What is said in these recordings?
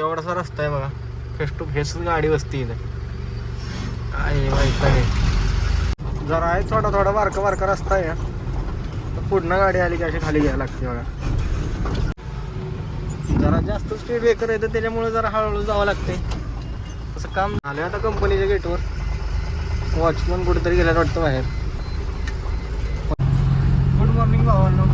एवढासा रस्ता आहे बघा. फेस टू फेस गाडी बसती इथं. काय माहीत नाही जरा आहे थोडा थोडा बारका बारका रस्ता आहे. तर पुढनं गाडी आली की अशी खाली घ्यायला लागते बघा. जरा जास्त स्पीड ब्रेकर आहे तर त्याच्यामुळे जरा हळूहळू जावं लागते असं काम झालं आता कंपनीच्या गेटवर वॉचमन कुठेतरी गेल्यात वाटतं बाहेर गुड मॉर्निंग भावांनो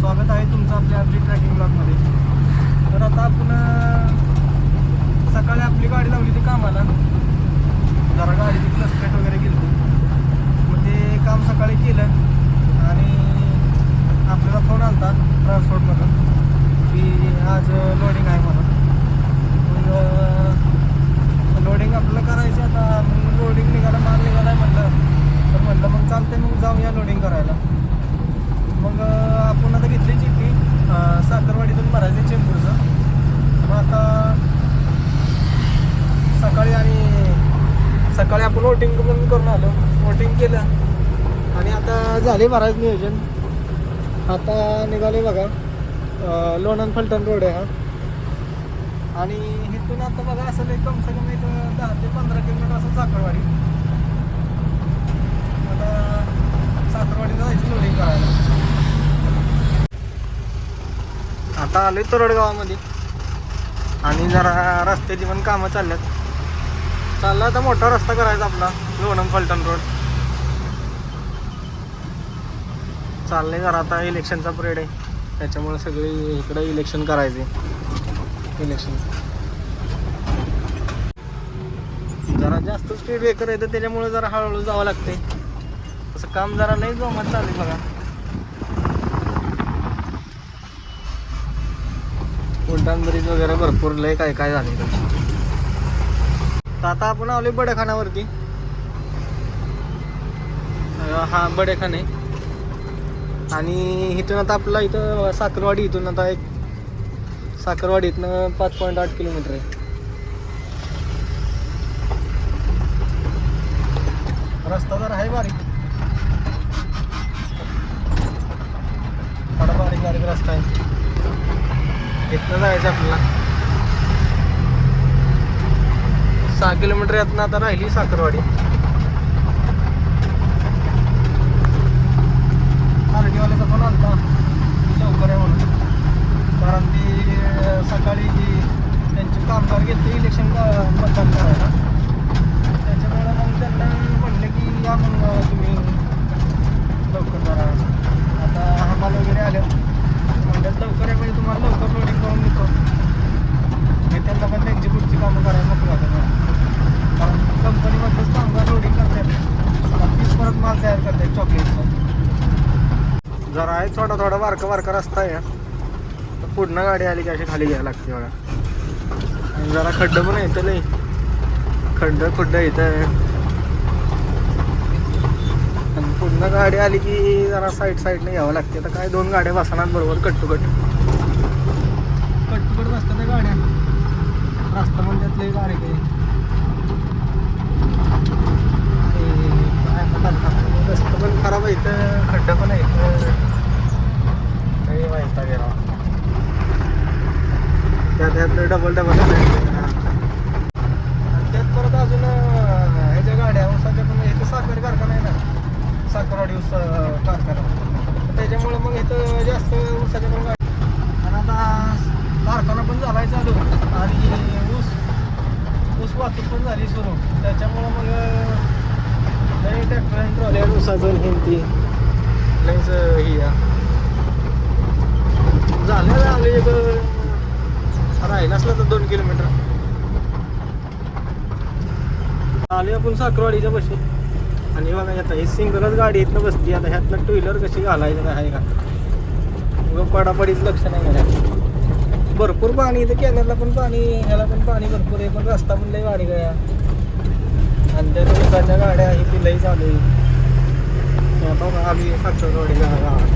स्वागत आहे तुमचं आपल्या आपली ट्रॅकिंग ब्लॉगमध्ये तर आता आपण अं, सकाळी आपली गाडी कामाला जरा गाडीची क्लच प्लेट वगैरे गेली मग ते काम सकाळी केलं आणि आपल्याला फोन आलता ट्रान्सपोर्टमधून की आज लोडिंग आहे म्हणून मग लोडिंग आपल्याला करायची आता मग लोडिंग निघाला माल निघाला आहे म्हणलं तर म्हणलं मग चालते मग जाऊया लोडिंग करायला मग अं, आपण आता घेतली चिठ्ठी अं, साखरवाडीतून भरायचे चेंबूरचं मग आता सकाळी आणि सकाळी आपण वोटिंग पण करून आलो. वोटिंग केलं. आणि आता झाले महाराज नियोजन. आता निघाले बघा. अं, लोणंद फलटण रोड आहे हा. आणि इथून आता बघा असं नाही कम से कम एक दहा ते पंधरा किलोमीटर असं साखरवाडी. आता साखरवाडीला जायची लोडिंग करायला. आता आलोय तरोड गावामध्ये आणि जरा रस्त्याची पण कामं चालल्यात. चालला आता मोठा रस्ता करायचा आपला लोणम फलटण रोड. चाललंय जरा आता इलेक्शनचा पिरियड आहे. त्याच्यामुळे सगळे इकडे इलेक्शन करायचे. इलेक्शन. जरा जास्त स्पीड ब्रेकर येतं त्याच्यामुळे जरा हळूहळू जावं लागते तसं काम जरा नाही जोमात चालेल बघा. उलटान ब्रिज वगैरे भरपूर लय काय काय झाले तर आता आपण आलो बडेखानावरती हा बडेखान. आहे आणि इथून आता आपला इथं साखरवाडी इथून आता एक साखरवाडी इथनं पाच पॉईंट आठ किलोमीटर आहे. रस्ता जर आहे बारीक. थोडा बारीक बारीक रस्ता आहे. इथनं जायचं आपल्याला. सहा किलोमीटर यातनं आता राहिली साखरवाडी. आरटीवाल्याचा पण आलता. लवकर आहे म्हणून. कारण ती सकाळी जी त्यांचे कामगार घेतले इलेक्शन मतदान करायला. त्याच्यामुळे मग त्यांना म्हणलं की या मग तुम्ही लवकर जरा आता हमाल वगैरे आल्या म्हणतात लवकर आहे म्हणजे तुम्हाला लवकर लोडिंग करून देतो. त्यांना पण त्यांची पुढची कामं करायला नको आता कारण कंपनीमधलंच कामगार लोडिंग करतात. तीच परत माल तयार करतात चॉकलेटचा जरा आहे थोडा थोडा बारका बारका रस्ता आहे. तर पुढनं गाडी आली की अशी खाली घ्यायला लागते बघा. आणि जरा खड्डं पण येतं लई. खड्ड खुड्ड येतं आणि पुढनं गाडी आली की जरा साईड साईडने घ्यावं लागते. तर काय दोन गाड्या बसणार बरोबर कट टू कट बसतात त्या गाड्या रस्ता पण त्यातले गाडी काही रस्ता पण खराब आहे तर खड्डा पण आहे काही वाईटा गेला त्यात त्यात डबल डबल आणि त्यात परत अजून अं, ह्याच्या गाड्या उसाच्या पण इथं साखर कारखाना आहे ना साखरवाडी ऊस अं, कारखाना त्याच्यामुळं मग इथं जास्त ऊसाच्या पण गाड्या आणि आता कारखाना पण झालाय चालू आणि ऊस ऊस वाहतूक पण झाली सुरू त्याच्यामुळं मग अं, लई ट्रॅक्टर आणि ट्रॉल्या ऊसाचं हिंती लईच ही झालं झालं एक राहिलं असलं तर दोन किलोमीटर आले आपण साखरवाडीच्या बशी आणि बघा आता ही सिंगलच गाडी इथनं बसती आता ह्यातनं टू व्हीलर कशी घालायचं काय आहे का पडापडीच लक्ष नाही घ्या भरपूर पाणी इथे कॅनलला पण पाणी ह्याला पण पाणी भरपूर आहे पण रस्ता पण लई वाढी गया आणि त्या गाड्या ही ती लई चालू आहे बघा आम्ही साखरवाडी गावात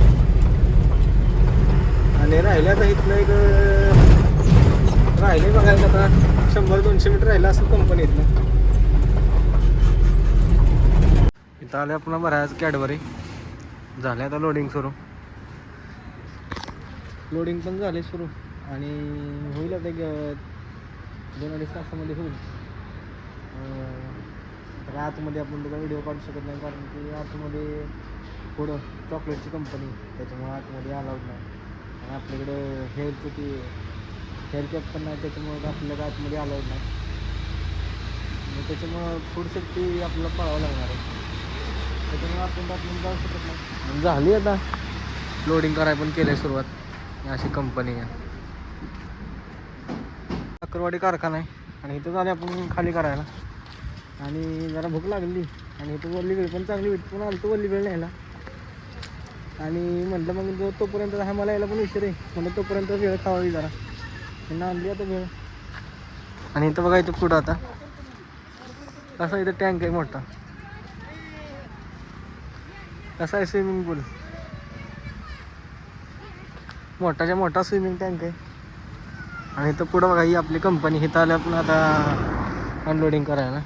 आणि राहिल्या आता इथलं एक राहिले बघायला आता शंभर दोनशे मीटर राहिलं असं कंपनीतलं इथं आले आपण भरायचं कॅडबरी. झाले आता लोडिंग सुरू. लोडिंग पण झाले सुरू. आणि होईल आता दोन अडीच तासामध्ये होईल. तर आतमध्ये आपण त्याचा व्हिडिओ काढू शकत नाही कारण की आतमध्ये पुढं चॉकलेटची कंपनी त्याच्यामुळे आतमध्ये अलाउड नाही. आणि आपल्याकडं हेअरचं ती हेअर कॅप पण नाही त्याच्यामुळे आपल्याला आतमध्ये अलाउड नाही. मग त्याच्यामुळं फूड सेफ्टी आपल्याला पाळावं लागणार आहे. त्याच्यामुळे आपण आतमध्ये जाऊ शकत नाही. झाली आता. लोडिंग करायला पण केलं आहे सुरुवात. अशी कंपनी आहे. साखरवाडी कारखाना आहे. आणि इथं झाले आपण खाली करायला. आणि जरा भूक लागली. आणि इथं वरली वेळ पण चांगली भेट पण आलं वल्ली वेळ न्यायला. आणि म्हटलं मग जो तोपर्यंत हा मला यायला पण उशीर आहे. म्हणलं तोपर्यंत वेळ खावावी जरा. त्यांना आणली आता वेळ. आणि इथं बघा इथं पुढं आता. कसा इथं टँक आहे मोठा. कसा आहे स्विमिंग पूल मोठाच्या मोठा स्विमिंग टँक आहे. आणि इथं पुढं बघा ही आपली कंपनी इथं आल्या पण आता अनलोडिंग करायला.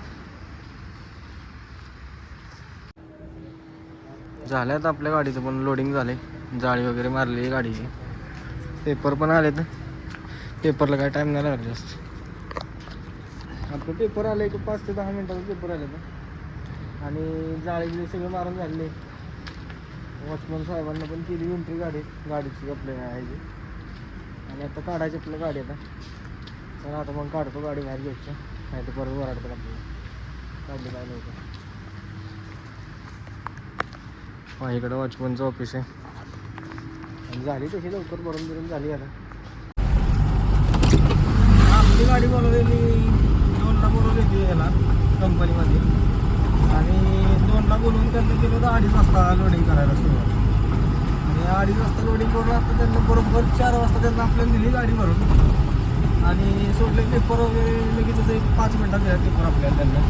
झाल्या आता आपल्या गाडीचं पण लोडिंग झाले जाळी वगैरे मारली आहे गाडीची. पेपर पण आले तर पेपरला काय टाईम नाही लागला जास्त. आपलं पेपर आलं की पाच ते दहा मिनटाचा पेपर आले तर आणि जाळी बिळी सगळे मारून झाले वॉचमन साहेबांना पण केली एंट्री गाडी. गाडीची आपल्या ह्याची आणि आता काढायची आपल्या गाडी आता. तर आता मग काढतो गाडी बाहेर घ्यायची. नाही तर परत वराडतात आपल्याला. काढली काय नव्हतं हा इकडं वॉचमनचं ऑफिस आहे. झाली तशी लवकर भरून बिरून झाली आता? आपली गाडी बोलवलेली दोनला बोलवलेली याला कंपनीमध्ये आणि दोनला बोलवून त्यांना गेलो तर अडीच वाजता लोडिंग करायला सुरुवात. आणि अडीच वाजता लोडिंग करून आता त्यांना बरोबर चार वाजता त्यांना आपल्याला दिली गाडी भरून. आणि सोडले पेपर वगैरे लगेच एक पाच मिनटात दिला पेपर आपल्याला त्यांना.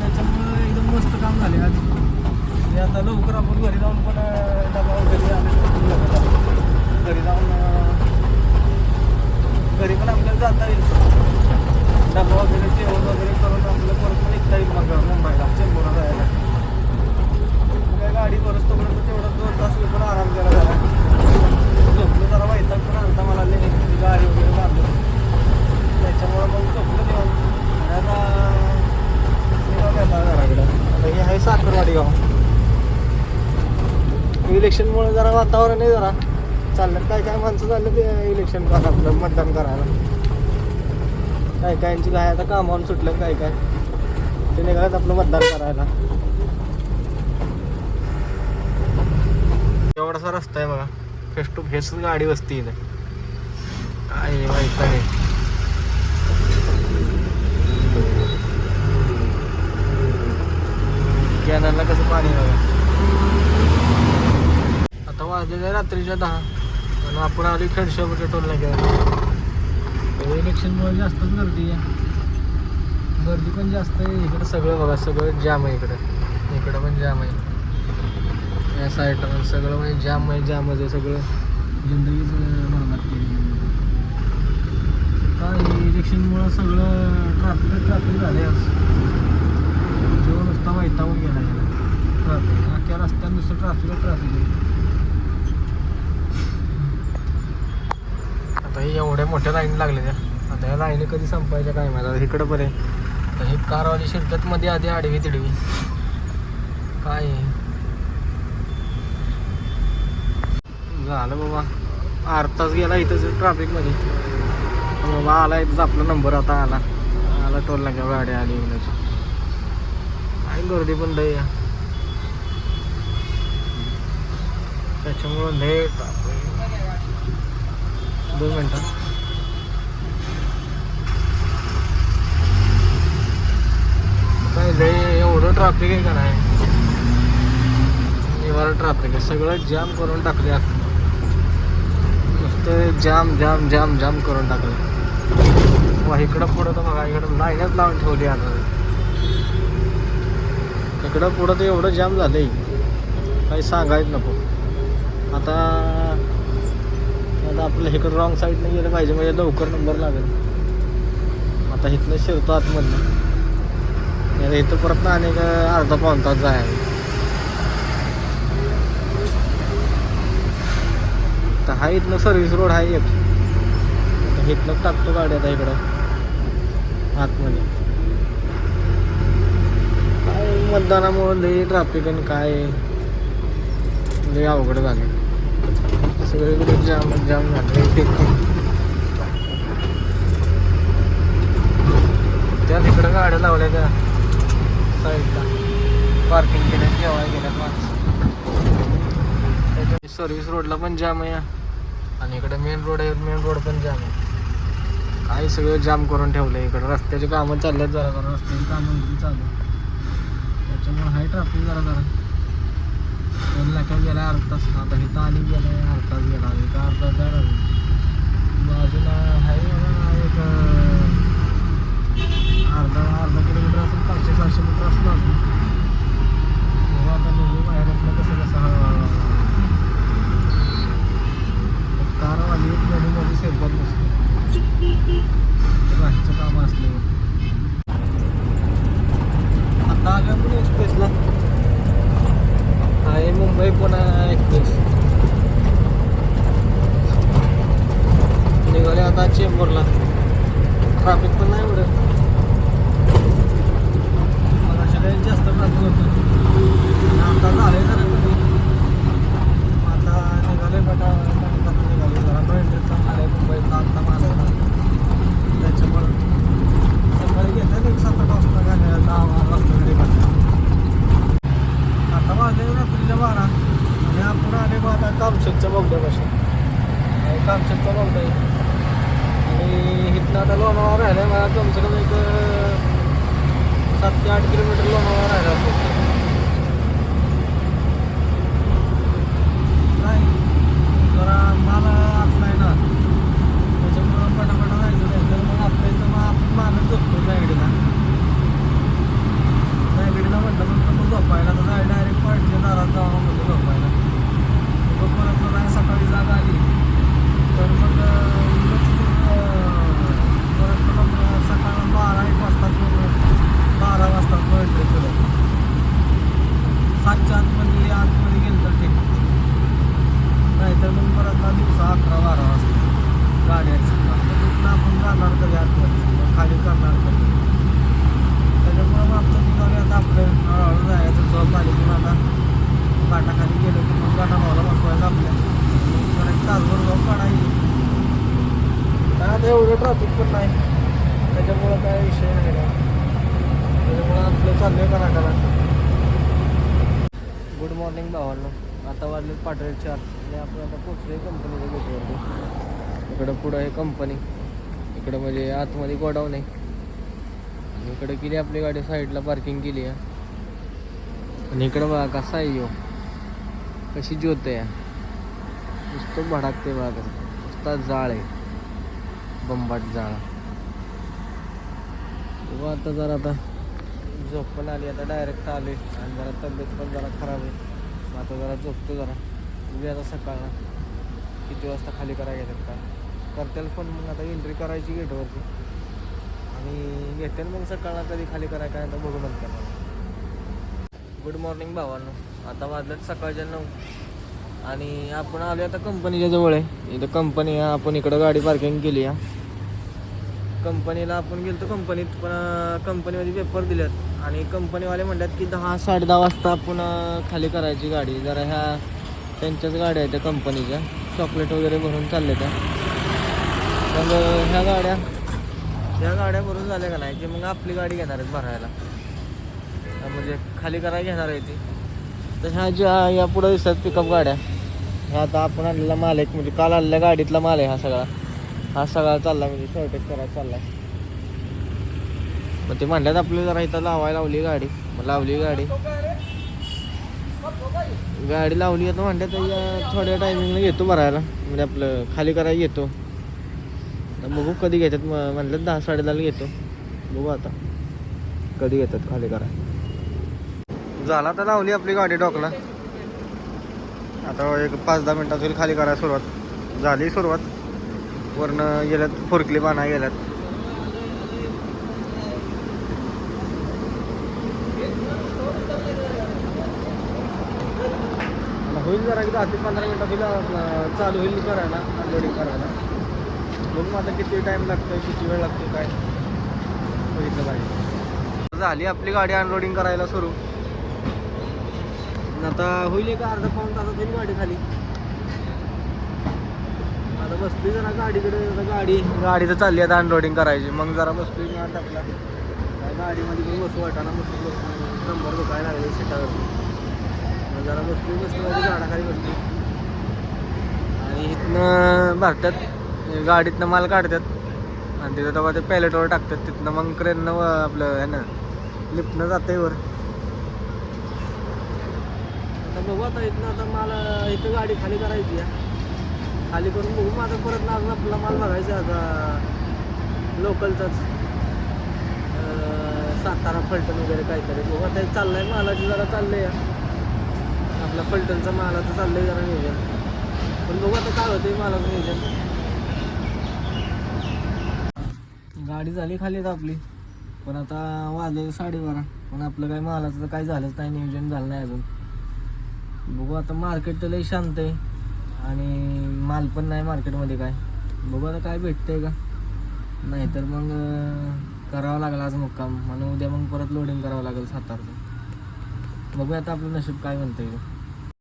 त्याच्यामुळे एकदम मस्त काम झाले. आज आता लवकर आपण घरी जाऊन पण डबा वगैरे आम्ही घरी जाऊन अं, घरी पण आपल्याला जाता येईल डबा वगैरे जेवण वगैरे करून आपल्याला परत पण निघता येईल मग मुंबईला चेंबूरला जायला मग काय गाडी बरंच तोपर्यंत तेवढं दोन तास मी पण आराम केला जरा झोपलो जरा वैताग पण आलता मला लई गाडी वगैरे बांधून त्याच्यामुळं मग झोपलो देऊन आणि आता निघालो आता घराकडं आता हे आहे साखरवाडी गाव इलेक्शनमुळे जरा वातावरण आहे जरा. चाललं. काय काय माणसं चाललं ते इलेक्शन करायला आपलं मतदान करायला. काय कायची काय आता कामावून सुटलं काय काय. ते निघाल्यात आपलं मतदान करायला. एवढासा रस्ता आहे बघा. फेस टू फेस गाडी बसती इथे. काय माहीत नाही. कॅनलला कसं पाणी बघा. आता वाजलेले रात्रीच्या दहा. आणि आपण आली खेडशा टोलला गेला. इलेक्शनमुळे जास्तच गर्दी आहे. गर्दी पण जास्त आहे. इकडं सगळं बघा सगळं जाम आहे इकडं. इकडं पण जाम आहे. या साईडला सगळं म्हणजे जाम आहे जामच आहे सगळं. जिंदगीच बरबाद केली. काय इलेक्शनमुळं सगळं ट्रॅफिक ट्रॅफिक झाले आज. जेव्हा नुसता वैतावून गेला ट्रॅफिक अख्ख्या रस्त्यात नुसतं ट्रॅफिक ट्रॅफिक आता हे एवढ्या मोठ्या लाईन लागल्या त्या. आता या लाईनी कधी संपायच्या काय माहिती. इकडं बरं आहे. तर हे कारवाली शिरतात मध्ये आधी आडवी तिडवी. काय आहे? झालं बाबा. आरताच तास गेला इथंच ट्रॅफिकमध्ये. बाबा आला इथंच आपला नंबर आता आला. आला टोल नाक्या गाडी आली म्हणायची काय गर्दी पण लय त्याच्यामुळं लय traffic. दोन मिनटं. काय लय एवढं ट्रॅफिक आहे का नाही? निवार ट्रॅफिक आहे. सगळं जाम करून टाकले नुसतं जाम जाम जाम जाम करून टाकले. वा इकडं पुढं तर बघा इकडं लाईनच लावून ठेवली आता. इकडं पुढं तर एवढं जाम झालंय. काही सांगायच नको. आता आता आपलं इकडं रॉंग साईडने गेलं पाहिजे म्हणजे लवकर नंबर लागेल. आता इथनं शिरतो आतमधनं. इथं परत ना अनेक अर्धा पाऊन तास जायला. तर हा इथनं सर्व्हिस रोड आहे एक. इथनं टाकतो गाडी आता इकडं. आतमध्ये. काय मतदानामुळे लई ट्रॅफिक आणि काय? लई अवघड झाली सगळीकडे जाम जाम झाले. त्या तिकडं गाड्या लावल्या त्या साईडला. पार्किंग केल्या जेवाय गेल्या माणसं. सर्व्हिस रोडला पण जाम आहे. आणि इकडे मेन रोड आहे मेन रोड पण जाम आहे. काय सगळं जाम करून ठेवलं इकडे. रस्त्याचे कामं चालल्यात जरा जरा. रस्त्याची कामं चालू त्याच्यामुळे हाय ट्रॅफिक जरा जरा. त्यांना काय गेला अर्धा तास आता इथं आणि गेला अर्धा तास गेला इथं अर्धा तास अजून. आहे एक अं, अर्धा अर्धा किलोमीटर असेल पाचशे सहाशे मीटर असलं अजून तेव्हा आता निघू बाहेर असलं कसं कसं हळूहळू कारवाली मध्ये सेफर नसते राहायचं काम असल्यावर आता आल्या पण एक्सप्रेसला आहे मुंबई पुणे एक्सप्रेस निघाले आता चेंबूरला ट्रॅफिक पण नाही एवढं मला जास्त ट्रॅफिक होतं आता झालंय जरा कमी आता निघाले बटा बटाटा निघाले जरा. पण इंटरेस्ट चालणार आहे मुंबईतला आत्ता मारायला आहे. ना त्याच्यामुळं सकाळी घेतात एक सात आठ वाजता गाड्या दहा वाजता घरी आता वाजले रात्रीच्या बारा. आणि आपण आले बा आता कामशेतच्या बोगद्यापासून कामशेतचा बोगदा आणि इथनं आता लोणावळा राहिला मला कमसे कम एक सात ते आठ किलोमीटर लोणावळा राहिला असेल नाही सातच्या आतमध्ये आतमध्ये गेलं तर ठीक नाहीतर मग परत ना दिवसा अकरा बारा वाजता गाडी ॲक्सिडेंट तर आपण जाणार कधी आतमध्ये खाली करणार कधी त्याच्यामुळं मग आपलं निघाले आता आपलं हळूहळू जायचं. झोप आली पण आता काटाखाली गेलो की मग गाठा भावला बसवायचं आपल्या मग तासभर जाऊन काढायची. काय आता एवढं ट्रॅफिक पण नाही. त्याच्यामुळं काय विषय नाही. त्याच्यामुळं आपलं चाललं आहे कराटाला मॉर्निंग भावांना आता वाजले पाठवेल चार. आणि आपण आता पोचलो कंपनीच्या गेटवरती इकडं पुढं आहे कंपनी इकडं म्हणजे आतमध्ये गोडाऊन आहे. आणि इकडं केली आपली गाडी साईडला पार्किंग केली आहे. आणि इकडं बघा कसा आहे येऊ कशी ज्योत आहे. नुसतं भडाकते बघा कसं. नुसता जाळ आहे. बंबाट जाळ. आता जरा आता झोप पण आली. आता डायरेक्ट आले आणि जरा तब्येत पण जरा खराब आहे. मग आता जरा झोपतो जरा. उद्या आता सकाळला. किती वाजता खाली करायला घेतात काय करतील पण मग आता एंट्री करायची गेटवरती आणि घेते मग सकाळला कधी खाली करायला काय आता बघू नंतर. गुड मॉर्निंग भावांनो. आता वाजलेत सकाळच्या नऊ. आणि आपण आलो आता कंपनीच्या जवळ आहे. इथं कंपनी आहे. आपण इकडं गाडी पार्किंग केली आहे. कंपनीला आपण गेलो कंपनीत पण कंपनीमध्ये पेपर दिलेत. आणि कंपनीवाले म्हणतात की दहा साडे दहा वाजता आपण खाली करायची गाडी. जरा ह्या त्यांच्याच गाड्या आहेत त्या कंपनीच्या चॉकलेट वगैरे भरून चालले त्या. मग ह्या गाड्या ह्या गाड्या भरून झाल्या का नाही की मग आपली गाडी घेणार आहेत भरायला. म्हणजे खाली करायला घेणार आहे ती. तर ह्या ज्या या पुढं दिसतात पिकअप गाड्या. ह्या आता आपण आणलेला माल एक म्हणजे काल आणलेल्या गाडीतला माल आहे हा सगळा. हा सगळा चालला म्हणजे शॉर्टेज करायला चाललाय. मग ते म्हणल्यात आपल्याला जरा इथं लावायला लावली गाडी. मग लावली गाडी. गाडी लावली आता म्हणतात थोड्या टायमिंगला घेतो भरायला. म्हणजे आपलं खाली करायला घेतो बघू कधी घेतात. मग म्हणलं दहा साडे दहाला घेतो बघू आता कधी घेतात खाली करायला. झाला तर लावली आपली गाडी डॉकला. आता एक पाच दहा मिनटात होईल खाली करायला सुरुवात. झाली सुरुवात. वरनं गेल्यात फोरकली बाणा गेल्यात. होईल जरा की दहा ते पंधरा मिनटात होईल चालू होईल करायला अनलोडिंग करायला. बघू आता किती टाईम लागतोय किती वेळ लागतोय काय. बघितलं पाहिजे. झाली आपली गाडी अनलोडिंग करायला सुरू. आता होईल एक अर्धा पाऊन तासात होईल गाडी खाली. बसली जरा गाडीकडे आता गाडी. गाडी तर चालली आता अनलोडिंग करायची. मग जरा बसली निवांत टाकला काय गाडीमध्ये पण बसू वाटाणा बसून बसून नंबर दुखायला लागले सीटावर. मग जरा बसली बसली माझी झाडाखाली बसली आणि इथनं भरतात. गाडीतनं माल काढतात. आणि तिथं तेव्हा ते पॅलेटवर टाकतात. तिथनं मग क्रेननं आपलं आपलं ह्यानं लिफ्टनं जाते वर. आता बघू आता इथनं आता माल इथं गाडी खाली करायची आहे. खाली करून बघू. मग आता परत अजून आपला माल बघायचा आहे आता. लोकलचाच. सातारा फलटण वगैरे काहीतरी. बघू आता हे चाललंय. मालाची जरा चाललंय. आपला फलटणचा मालाचं चाललंय जरा नियोजन. पण बघू आता काय होतंय मालाचं नियोजन. गाडी झाली खाली आपली. पण आता वाजले साडेबारा पण आपलं काही मालाचं तर काही झालंच नाही. नियोजन झालं नाही अजून. बघू आता मार्केट तर लई शांत आहे. आणि माल पण नाही मार्केटमध्ये काय. बघू आता काय भेटतंय का. नाहीतर मग करावं लागेल आज मुक्काम. आणि उद्या मग परत लोडिंग करावं लागेल सातारचं. बघूया आता आपलं नशीब काय म्हणतं आहे